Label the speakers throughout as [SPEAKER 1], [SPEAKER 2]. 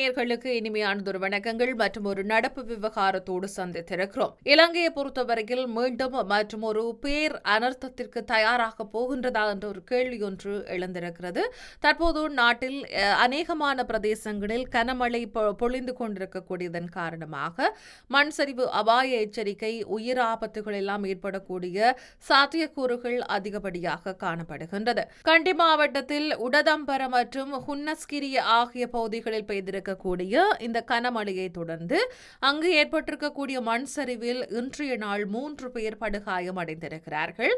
[SPEAKER 1] நேயர்களுக்கு இனிமையானதொரு வணக்கங்கள் மற்றும் ஒரு நடப்பு விவகாரத்தோடு சந்தித்திருக்கிறோம். இலங்கையை பொறுத்தவரையில் மீண்டும் மற்றும் ஒரு பேர் அனர்த்தத்திற்கு தயாராக போகின்றதா என்ற ஒரு கேள்வி ஒன்று எழுந்திருக்கிறது. தற்போது நாட்டில் அநேகமான பிரதேசங்களில் கனமழை பொழிந்து கொண்டிருக்கக்கூடியதன் காரணமாக மண் சரிவு அபாய எச்சரிக்கை உயிர் ஆபத்துகள் எல்லாம் ஏற்படக்கூடிய சாத்தியக்கூறுகள் அதிகப்படியாக காணப்படுகின்றது. கண்டி மாவட்டத்தில் உடதம்பர மற்றும் ஹுன்னஸ்கிரி ஆகிய பகுதிகளில் பெய்திருக்க இருக்கக்கூடிய இந்த கனமழையை தொடர்ந்து அங்கு ஏற்பட்டிருக்கக்கூடிய மண் சரிவில் இன்றைய நாள் மூன்று பேர் படுகாயமடைந்திருக்கிறார்கள்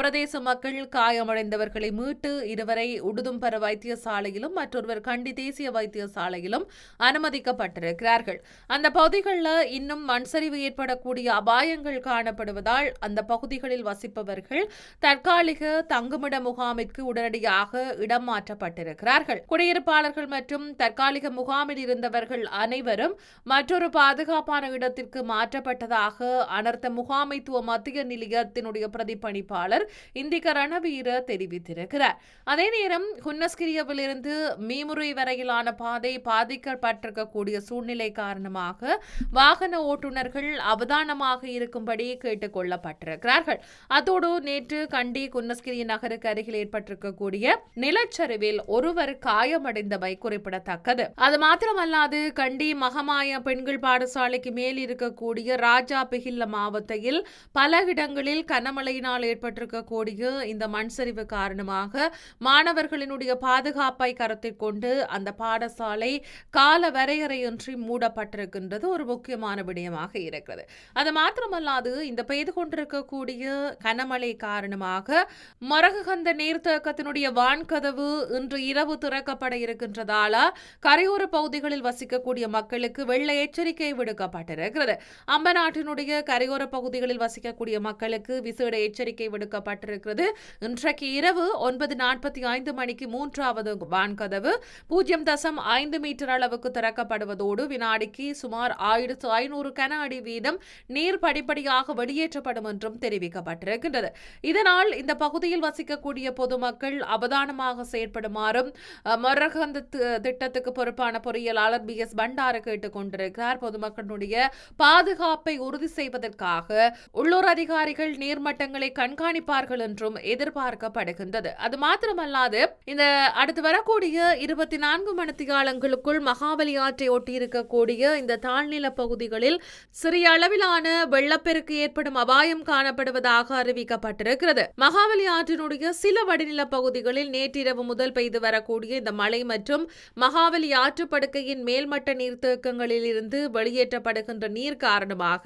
[SPEAKER 1] பிரதேச மக்கள் காயமடைந்தவர்களை மீட்டு இருவரை உடுதும்பர வைத்தியசாலையிலும் மற்றொருவர் கண்டி தேசிய வைத்தியசாலையிலும் அனுமதிக்கப்பட்டிருக்கிறார்கள். அந்த பகுதிகளில் இன்னும் மண் சரிவு ஏற்படக்கூடிய அபாயங்கள் காணப்படுவதால் அந்த பகுதிகளில் வசிப்பவர்கள் தற்காலிக தங்குமிட முகாமிற்கு உடனடியாக இடம் மாற்றப்பட்டிருக்கிறார்கள். குடியிருப்பாளர்கள் மற்றும் தற்காலிக முகாம் முகாமில் இருந்தவர்கள் அனைவரும் மற்றொரு பாதுகாப்பான இடத்திற்கு மாற்றப்பட்டதாக அனர்த்த முகாமைத்துவ மத்திய நிலையத்தினுடைய பிரதிப்பணிப்பாளர் இந்திக ரணவீர தெரிவித்திருக்கிறார். அதே நேரம் ஹுன்னஸ்கிரியவிலிருந்து மீமுறை வரையிலான பாதை பாதிக்கப்பட்டிருக்கக்கூடிய சூழ்நிலை காரணமாக வாகன ஓட்டுநர்கள் அவதானமாக இருக்கும்படி கேட்டுக் கொள்ளப்பட்டிருக்கிறார்கள். அதோடு நேற்று கண்டி குன்னஸ்கிரி நகருக்கு அருகில் ஏற்பட்டிருக்கக்கூடிய நிலச்சரிவில் ஒருவர் காயமடைந்தவை குறிப்பிடத்தக்கது. அது மாத்திரமல்லாது கண்டி மகமாய பெண்கள் பாடசாலைக்கு மேல் இருக்கக்கூடிய ராஜா பிகில்ல மாவட்டத்தில் பல இடங்களில் கனமழையினால் ஏற்பட்டிருக்கக்கூடிய இந்த மண் சரிவு காரணமாக மாணவர்களினுடைய பாதுகாப்பை கருத்தில் கொண்டு அந்த பாடசாலை கால வரையறையின்றி மூடப்பட்டிருக்கின்றது. ஒரு முக்கியமான விடயமாக இருக்கிறது. அது மாத்திரமல்லாது இந்த பெய்து கொண்டிருக்கக்கூடிய கனமழை காரணமாக மரககந்த நீர்த்தேக்கத்தினுடைய வான்கதவு இன்று இரவு திறக்கப்பட இருக்கின்றதால கரையோர பகுதிகளில் வசிக்கக்கூடிய மக்களுக்கு வெள்ள எச்சரிக்கை விடுக்கப்பட்டிருக்கிறது. அம்பநாட்டினுடைய கரையோர பகுதிகளில் வசிக்கக்கூடிய மக்களுக்கு விசேட எச்சரிக்கை விடுக்கப்பட்டிருக்கிறது. இன்றைக்கு இரவு ஒன்பது நாற்பத்தி ஐந்து மணிக்கு மூன்றாவது வான்கதவு பூஜ்ஜியம் தசம் ஐந்து மீட்டர் அளவுக்கு திறக்கப்படுவதோடு வினாடிக்கு சுமார் ஆயிரத்து ஐநூறு கன அடி வீதம் நீர் படிப்படியாக வெளியேற்றப்படும் என்றும் தெரிவிக்கப்பட்டிருக்கின்றது. இதனால் இந்த பகுதியில் வசிக்கக்கூடிய பொதுமக்கள் அவதானமாக செயற்படுமாறும் மரகந்த திட்டத்துக்கு பொறுப்பான பொறியியலாளர் பி எஸ் பண்டார கேட்டுக் கொண்டிருக்கிறார். பொதுமக்களுடைய பாதுகாப்பை உறுதி செய்வதற்காக உள்ளூர் அதிகாரிகள் நீர்மட்டங்களை கண்காணிப்பார்கள் என்றும் எதிர்பார்க்கப்படுகின்றது. அது மாத்திரமல்லாது இந்த அடுத்து வரக்கூடிய இருபத்தி நான்கு மணித்தியாலங்களுக்குள் மகாபலி ஆற்றை ஒட்டியிருக்கக்கூடிய இந்த தாழ்நில பகுதிகளில் சிறிய அளவிலான வெள்ளப்பெருக்கு ஏற்படும் அபாயம் காணப்படுவதாக அறிவிக்கப்பட்டிருக்கிறது. மகாபலி ஆற்றினுடைய சில வடிநில பகுதிகளில் நேற்றிரவு முதல் பெய்து வரக்கூடிய இந்த மழை மற்றும் மகாவலி மகாபலி படுக்கையின் மேல்மட்ட நீர்த்தேக்கங்களில் இருந்து வெளியேற்றப்படுகின்ற நீர் காரணமாக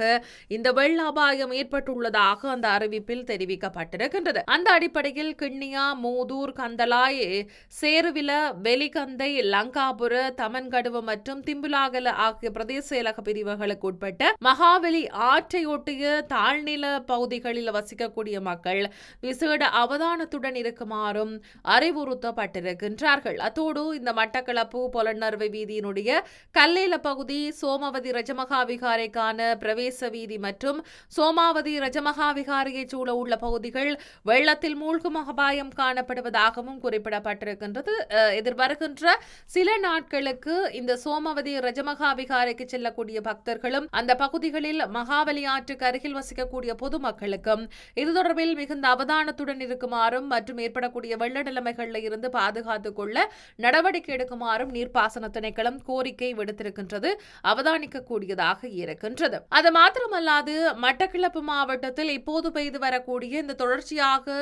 [SPEAKER 1] இந்த வெள்ள அபாயம் ஏற்பட்டுள்ளதாக அந்த அறிவிப்பில் தெரிவிக்கப்பட்டிருக்கின்றது. அந்த அடிப்படையில் கிண்ணியா மூதூர் கந்தலாய் சேருவில வெலிகந்தை லங்காபுர தமன்கடுவு மற்றும் திம்புலாகல ஆகிய பிரதேச செயலக பிரிவுகளுக்கு உட்பட்ட மகாவலி ஆற்றை ஒட்டிய தாழ்நில பகுதிகளில் வசிக்கக்கூடிய மக்கள் விசேட அவதானத்துடன் இருக்குமாறும் அறிவுறுத்தப்பட்டிருக்கின்றார்கள். அத்தோடு இந்த மட்டக்களப்பு பொலன்னர்வை வீதியினுடைய கல்லேல பகுதி சோமவதி ரஜமகா விகாரைக்கான பிரவேச வீதி மற்றும் சோமாவதி ரஜமகா விகாரையை சூழ உள்ள பகுதிகள் வெள்ளத்தில் மூழ்கும் அபாயம் காணப்படுவதாகவும் குறிப்பிடப்பட்டிருக்கின்றது. எதிர்வருகின்ற சில நாட்களுக்கு இந்த சோமவதி ரஜமகா விகாரைக்கு செல்லக்கூடிய பக்தர்களும் அந்த பகுதிகளில் மகாவலி ஆற்றுக்கு அருகில் வசிக்கக்கூடிய பொதுமக்களுக்கும் இது தொடர்பில் மிகுந்த அவதானத்துடன் இருக்குமாறும் மற்றும் ஏற்படக்கூடிய வெள்ள நிலைமைகளில் இருந்து பாதுகாத்துக் கொள்ள நடவடிக்கை எடுக்குமாறும் நீர்ப்பாசன திணைக்களம் கோரிக்கை விடுத்திருக்கின்றது அவதானிக்கக்கூடியதாக இருக்கின்றது. அது மாத்திரமல்லாது மட்டக்களப்பு மாவட்டத்தில் இப்போது பெய்து வரக்கூடிய இந்த தொடர்ச்சியாக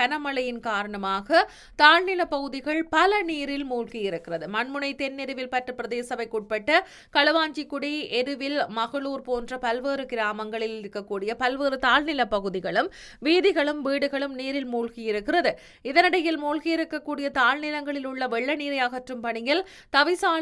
[SPEAKER 1] கனமழையின் காரணமாக தாழ்நில பகுதிகள் பல நீரில் மூழ்கி இருக்கிறது. மண்முனை தென்னெருவில் பற்று பிரதேச சபைக்குட்பட்ட களவாஞ்சிக்குடி எருவில் மகளூர் போன்ற பல்வேறு கிராமங்களில் இருக்கக்கூடிய பல்வேறு தாழ்நில பகுதிகளும் வீதிகளும் வீடுகளும் நீரில் மூழ்கி இருக்கிறது. இதனிடையில் மூழ்கி இருக்கக்கூடிய தாழ்நிலங்களில் உள்ள வெள்ள நீரை அகற்றும் பணியில்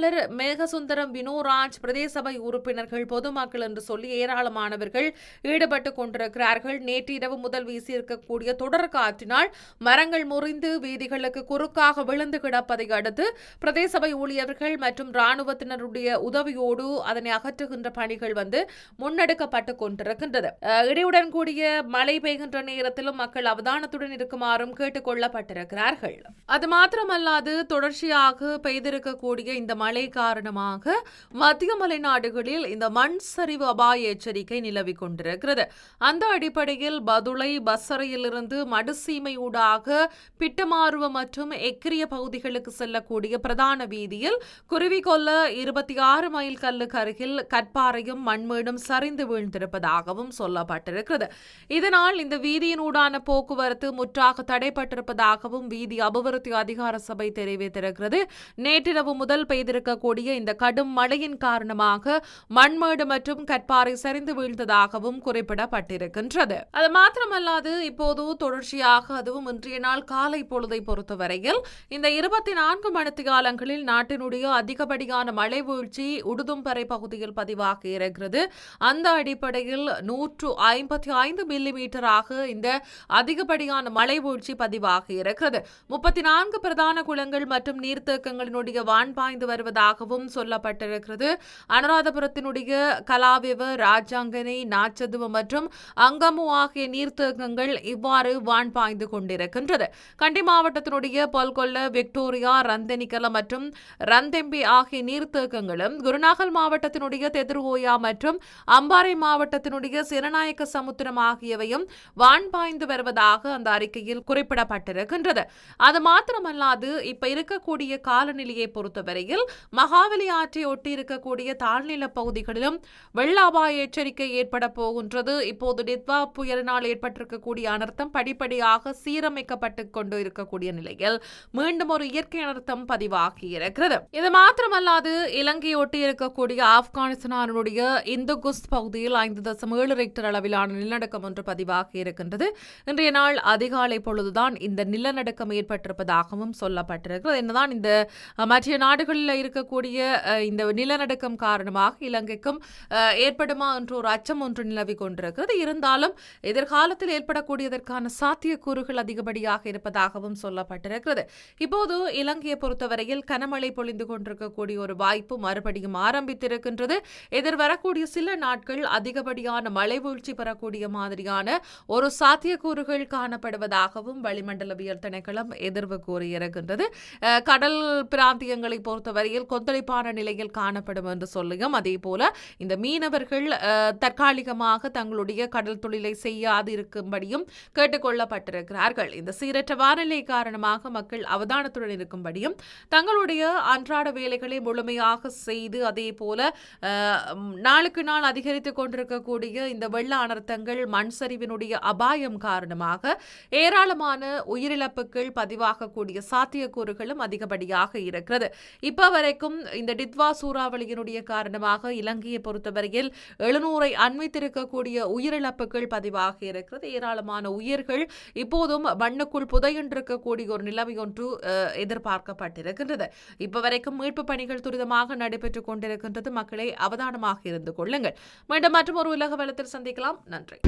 [SPEAKER 1] தவிசாளர் மேகசுந்தரம் வினோராஜ் பிரதேசபை உறுப்பினர்கள் பொதுமக்கள் என்று சொல்லி ஏராளமானவர்கள் ஈடுபட்டுக் கொண்டிருக்கிறார்கள். நேற்று இரவு முதல் வீசியிருக்கக்கூடிய தொடர் காற்றினால் மரங்கள் முறிந்து வீதிகளுக்கு குறுக்காக விழுந்து கிடப்பதை அடுத்து பிரதேசபை ஊழியர்கள் மற்றும் ராணுவத்தினருடைய உதவியோடு அதனை அகற்றுகின்ற பணிகள் வந்து முன்னெடுக்கப்பட்டு கொண்டிருக்கின்றது. இடியுடன் கூடிய மழை பெய்கின்ற நேரத்திலும் மக்கள் அவதானத்துடன் இருக்குமாறும் கேட்டுக் கொள்ளப்பட்டிருக்கிறார்கள். அது மாத்திரமல்லாது தொடர்ச்சியாக பெய்திருக்கக்கூடிய இந்த மழை காரணமாக மத்திய மலைநாடுகளில் இந்த மண் சரிவு அபாய எச்சரிக்கை நிலவிக் கொண்டிருக்கிறது. அந்த அடிப்படையில் பதுளை பசறையிலிருந்து மடுசீமை ஊடாக பிட்டமாறுவ மற்றும் எக்கிரிய பகுதிகளுக்கு செல்லக்கூடிய பிரதான வீதியில் குருவிகொல்ல இருபத்தி ஆறு மைல் கல்லுக்கு அருகில் கற்பாறையும் மண்மேடும் சரிந்து வீழ்ந்திருப்பதாகவும் சொல்லப்பட்டிருக்கிறது. இதனால் இந்த வீதியினூடான போக்குவரத்து முற்றாக தடைப்பட்டிருப்பதாகவும் வீதி அபிவிருத்தி அதிகார சபை தெரிவித்திருக்கிறது. நேற்றிரவு முதல் இருக்கக்கூடிய இந்த கடும் மழையின் காரணமாக மண்மேடு மற்றும் கற்பாறை சரிந்து வீழ்ந்ததாகவும் குறிப்பிடப்பட்டிருக்கின்றது. அது மாத்திரமல்லாது இப்போது தொடர்ச்சியாக அதுவும் இன்றைய நாள் காலை பொழுதை பொறுத்தவரையில் இந்த இருபத்தி நான்கு மணித்தியாலங்களில் நாட்டினுடைய அதிகப்படியான மழை வீழ்ச்சி உடுதும்பறை பகுதியில் பதிவாகி இருக்கிறது. அந்த அடிப்படையில் நூற்று ஐம்பத்தி ஐந்து மில்லி மீட்டராக இந்த அதிகப்படியான மழை வீழ்ச்சி பதிவாகி இருக்கிறது. முப்பத்தி நான்கு பிரதான குளங்கள் மற்றும் நீர்த்தேக்கங்களினுடைய வான் பாய்ந்து வருவது வருவதாகவும் சொல்லப்பட்டிருக்கிறது. அனுராதபுரத்தினுடைய கலாவிவு ராஜாங்கனை நாச்சதுவு மற்றும் அங்கமு ஆகிய நீர்த்தேக்கங்கள் இவ்வாறு வான் பாய்ந்து கொண்டிருக்கின்றது. கண்டி மாவட்டத்தினுடைய பல்கொல்ல விக்டோரியா ரந்தனிக்கல மற்றும் ரந்தெம்பி ஆகிய நீர்த்தேக்கங்களும் குருநாகல் மாவட்டத்தினுடைய தெதிர்கோயா மற்றும் அம்பாறை மாவட்டத்தினுடைய சிறநாயக்க சமுத்திரம் ஆகியவையும் வான் பாய்ந்து வருவதாக அந்த அறிக்கையில் குறிப்பிடப்பட்டிருக்கின்றது. அது மாத்திரமல்லாது இப்ப இருக்கக்கூடிய காலநிலையை பொறுத்தவரையில் மகாவலி ஆற்றை ஒட்டி இருக்கக்கூடிய தாழ்நில பகுதிகளிலும் வெள்ள அபாய எச்சரிக்கை ஏற்பட போகின்றது. இப்போது நித்வா புயலினால் ஏற்பட்டிருக்கக்கூடிய அனர்த்தம் படிப்படியாக சீரமைக்கப்பட்டு கொண்டு இருக்கக்கூடிய நிலையில் மீண்டும் ஒரு இயற்கை அனர்த்தம் பதிவாகி இருக்கிறது. இது மாத்திரமல்லாது இலங்கை ஒட்டி இருக்கக்கூடிய ஆப்கானிஸ்தானுடைய இந்து குஸ் பகுதியில் ஐந்து தசம் ஏழு ரெக்டர் அளவிலான நிலநடுக்கம் ஒன்று பதிவாகி இருக்கின்றது. இன்றைய நாள் அதிகாலை பொழுதுதான் இந்த நிலநடுக்கம் ஏற்பட்டிருப்பதாகவும் சொல்லப்பட்டிருக்கிறது. என்னதான் இந்த மற்ற நாடுகளில் இருக்கக்கூடிய இந்த நிலநடுக்கம் காரணமாக இலங்கைக்கும் ஏற்படுமா என்ற ஒரு அச்சம் ஒன்று நிலவி கொண்டிருக்கிறது. இருந்தாலும் எதிர்காலத்தில் ஏற்படக்கூடியதற்கான சாத்தியக்கூறுகள் அதிகப்படியாக இருப்பதாகவும் சொல்லப்பட்டிருக்கிறது. இப்போது இலங்கையை பொறுத்தவரையில் கனமழை பொழிந்து கொண்டிருக்கக்கூடிய ஒரு வாய்ப்பு மறுபடியும் ஆரம்பித்திருக்கின்றது. எதிர்வரக்கூடிய சில நாட்கள் அதிகப்படியான மழை வீழ்ச்சி பெறக்கூடிய மாதிரியான ஒரு சாத்தியக்கூறுகள் காணப்படுவதாகவும் வளிமண்டலவியல் திணைக்களம் எதிர்வு கூறியிருக்கின்றது. கடல் பிராந்தியங்களை பொறுத்தவரையில் கொந்தளிப்பான நிலையில் காணப்படும் என்று சொல்லியும் அதே போல இந்த மீனவர்கள் தற்காலிகமாக தங்களுடைய கடல் தொழிலை செய்யாது இருக்கும்படியும் கேட்டுக்கொள்ளப்பட்டிருக்கிறார்கள் இந்த சீரற்ற வானிலை காரணமாக மக்கள் அவதானத்துடன் இருக்கும்படியும் தங்களுடைய அன்றாட வேலைகளை முழுமையாக செய்து அதே போல நாளுக்கு நாள் அதிகரித்துக் கொண்டிருக்கக்கூடிய இந்த வெள்ள அனர்த்தங்கள் மண் சரிவினுடைய அபாயம் காரணமாக ஏராளமான உயிரிழப்புகள் பதிவாகக்கூடிய சாத்தியக்கூறுகளும் அதிகப்படியாக இருக்கிறது. இப்ப வரைக்கும் இந்த டித்வா சூறாவளியினுடைய காரணமாக இலங்கையை பொறுத்தவரையில் எழுநூறை அண்மித்திருக்கக்கூடிய உயிரிழப்புகள் பதிவாக இருக்கிறது. ஏராளமான உயிர்கள் இப்போதும் மண்ணுக்குள் புதையென்றிருக்கக்கூடிய ஒரு நிலைமை ஒன்று எதிர்பார்க்கப்பட்டிருக்கின்றது. இப்ப வரைக்கும் மீட்பு பணிகள் துரிதமாக நடைபெற்றுக் கொண்டிருக்கின்றது. மக்களை அவதானமாக இருந்து கொள்ளுங்கள். மீண்டும் மற்றும் ஒரு உலக வளத்தில் சந்திக்கலாம். நன்றி.